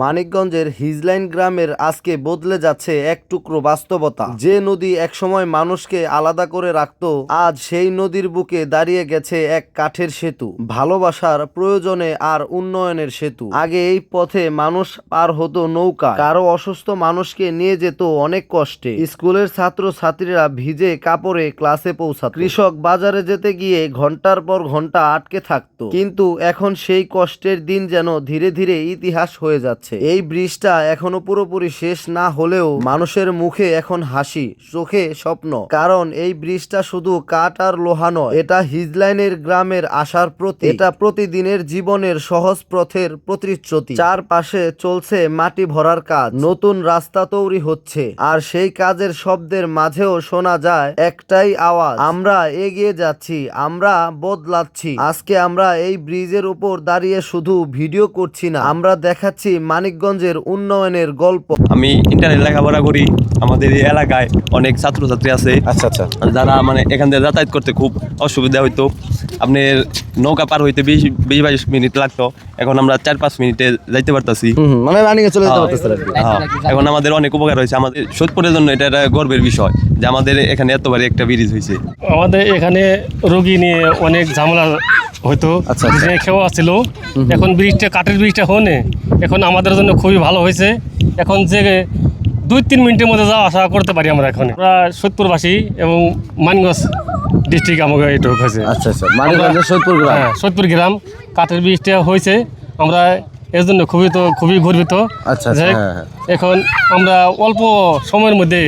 মানিকগঞ্জের হিজলাইন গ্রামের আজকে বদলে যাচ্ছে এক টুকরো বাস্তবতা। যে নদী একসময় মানুষকে আলাদা করে রাখত, আজ সেই নদীর বুকে দাঁড়িয়ে গেছে এক কাঠের সেতু। ভালোবাসার প্রয়োজনে আর উন্নয়নের সেতু। আগে এই পথে মানুষ পার হতো নৌকা কারও অসুস্থ মানুষকে নিয়ে যেত অনেক কষ্টে। স্কুলের ছাত্র ছাত্রীরা ভিজে কাপড়ে ক্লাসে পৌঁছাত। কৃষক বাজারে যেতে গিয়ে ঘণ্টার পর ঘণ্টা আটকে থাকতো। কিন্তু এখন সেই কষ্টের দিন যেন ধীরে ধীরে ইতিহাস হয়ে যাচ্ছে। এই ব্রিজটা এখনও পুরোপুরি শেষ না হলেও মানুষের মুখে এখন হাসি, চোখে স্বপ্ন। কারণ এই ব্রিজটা শুধু কাঠ আর লোহা নয়, এটা হিজলাইনের গ্রামের আশার প্রতি এটা প্রতিদিনের জীবনের সহজ পথের প্রতিশ্রুতি চারপাশে চলছে মাটি ভরার কাজ। নতুন রাস্তা তৈরি হচ্ছে। আর সেই কাজের শব্দের মাঝেও শোনা যায় একটাই আওয়াজ। আমরা এগিয়ে যাচ্ছি, আমরা বদলাচ্ছি। আজকে আমরা এই ব্রিজের উপর দাঁড়িয়ে শুধু ভিডিও করছি না, আমরা দেখাচ্ছি মানিকগঞ্জের উন্নয়নের গল্প। আমি ইন্টারনেট লেখাপড়া করি আমাদের এই এলাকায় অনেক ছাত্রছাত্রী আছে। আচ্ছা আচ্ছা। যারা মানে এখান থেকে যাতায়াত করতে খুব অসুবিধা হইতো। আপনার নৌকা পার হইতে বিশ বিশ বাইশ মিনিট লাগতো। এখন আমরা চার পাঁচ মিনিটে যাইতে পারতাছি। মানে রানিংয়ে চলে যেতে পারতেছে আর কি। হ্যাঁ, এখন আমাদের অনেক উপকার হয়েছে। আমাদের সোদপুরের জন্য এটা একটা গর্বের বিষয় যে আমাদের এখানে এত বাড়ি একটা ব্রিজ হয়েছে। আমাদের এখানে রোগী নিয়ে অনেক ঝামেলা হতো খেয়েও আসছিল। এখন ব্রিজটা কাঠের ব্রিজটা হনে এখন আমাদের জন্য খুবই ভালো হয়েছে। এখন যে দুই তিন মিনিটের মধ্যে যাওয়া আসা করতে পারি আমরা এখন। আমরা সোদপুরবাসী এবং মানগঞ্জ ডিস্ট্রিক্ট আমাকে এটুক হয়েছে। আচ্ছা আচ্ছা। মানগঞ্জ সোদপুর গ্রাম? হ্যাঁ সোদপুর গ্রাম। কাঠের ব্রিজটা হয়েছে। আমরা এর জন্য খুবই তো খুবই গর্বিত আচ্ছা, আচ্ছা, হ্যাঁ, হ্যাঁ। এখন আমরা অল্প সময়ের মধ্যে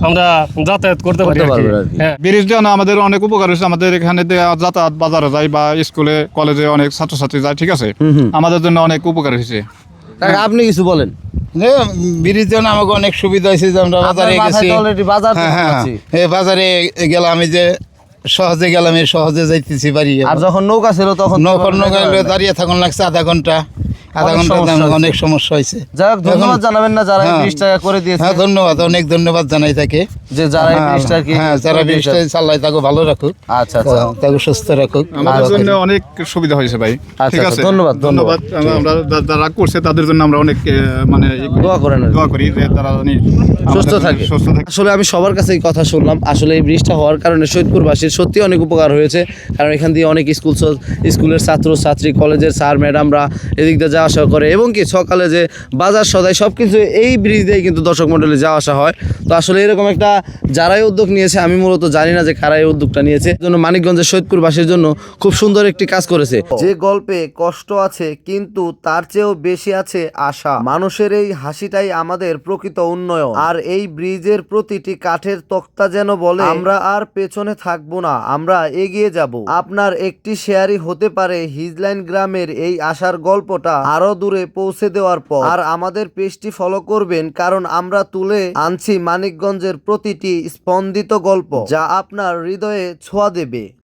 আমরা যাতায়াত করতে পারি করতে আর কি। পারবেন আর কি। হ্যাঁ। ব্রিজটা না আমাদের অনেক উপকার হয়েছে। আমাদের এখানে দিয়ে যাতায়াত বাজারে যাই বা স্কুলে কলেজে অনেক ছাত্রছাত্রী যায় ঠিক আছে? আমাদের জন্য অনেক উপকার হয়েছে। কাকা, আপনি কিছু বলেন। যে ব্রিজ জন্য আমাকে অনেক সুবিধা হয়েছে যে আমরা বাজারে গেছি। অলরেডি বাজার হ্যাঁ হ্যাঁ গেলাম আমি যে সহজে গেলাম এই সহজে যাইতেছি বাড়ি। আর যখন নৌকা ছিল তখন তো নৌকর নৌকা দাঁড়িয়ে থাকুন লাগছে আধা ঘণ্টা। আধা অনেক ঘণ্টা সমস্যা হয়েছে। অনেক সমস্যা হয়েছে। যাই হোক ধন্যবাদ জানাবেন না যারা হ্যাঁ। ব্রিজটা করে দিয়েছে। হ্যাঁ ধন্যবাদ অনেক ধন্যবাদ জানাই তাকে। যে যারা এই হ্যাঁ, ব্রিজটা কি হ্যাঁ যারা। ব্রিজটা চালাই তাকে ভালো রাখুক। আচ্ছা আচ্ছা। তাকে সুস্থ রাখুক। আমাদের জন্য অনেক সুবিধা হয়েছে ভাই। আচ্ছা, ঠিক আচ্ছা, আছে? ধন্যবাদ, ধন্যবাদ। আমরা যারা করছে তাদের জন্য আমরা অনেক মানে দোয়া করেন দোয়া করি যে তারা সুস্থ থাকে। সুস্থ থাকে। আসলে আমি সবার কাছে এই কথা শুনলাম আসলে এই ব্রিজটা হওয়ার কারণে সৈয়দপুরবাসীর সত্যি অনেক উপকার হয়েছে। কারণ এখান দিয়ে অনেক স্কুল স্কুলের ছাত্র ছাত্রী কলেজের স্যার ম্যাডামরা এদিক দিয়ে যাওয়া আসা করে এবং কি সকালে যে বাজার সদাই সব কিছু এই ব্রিজ দিয়ে কিন্তু দর্শক মণ্ডলী যাওয়া আসা হয়। তো আসলে এরকম একটা যারাই উদ্যোগ নিয়েছে, আমি মূলত জানি না যে কারা এই উদ্যোগটা নিয়েছে। জন্য মানিকগঞ্জের সৈয়দপুরবাসীর জন্য খুব সুন্দর একটি কাজ করেছে। যে গল্পে কষ্ট আছে, কিন্তু তার চেয়েও বেশি আছে আশা। মানুষের এই হাসিটাই আমাদের প্রকৃত উন্নয়ন। আর এই ব্রিজের প্রতিটি কাঠের তক্তা যেন বলে, আমরা আর পেছনে থাকব না, আমরা এগিয়ে যাব। আপনার একটি শেয়ারই হতে পারে হিজলাইন গ্রামের এই আশার গল্পটা। আরও দূরে পৌঁছে দেওয়ার পর। আর আমাদের পেজটি ফলো করবেন কারণ আমরা তুলে আনছি মানিকগঞ্জের প্রতিটি স্পন্দিত গল্প যা আপনার হৃদয়ে ছোঁয়া দেবে।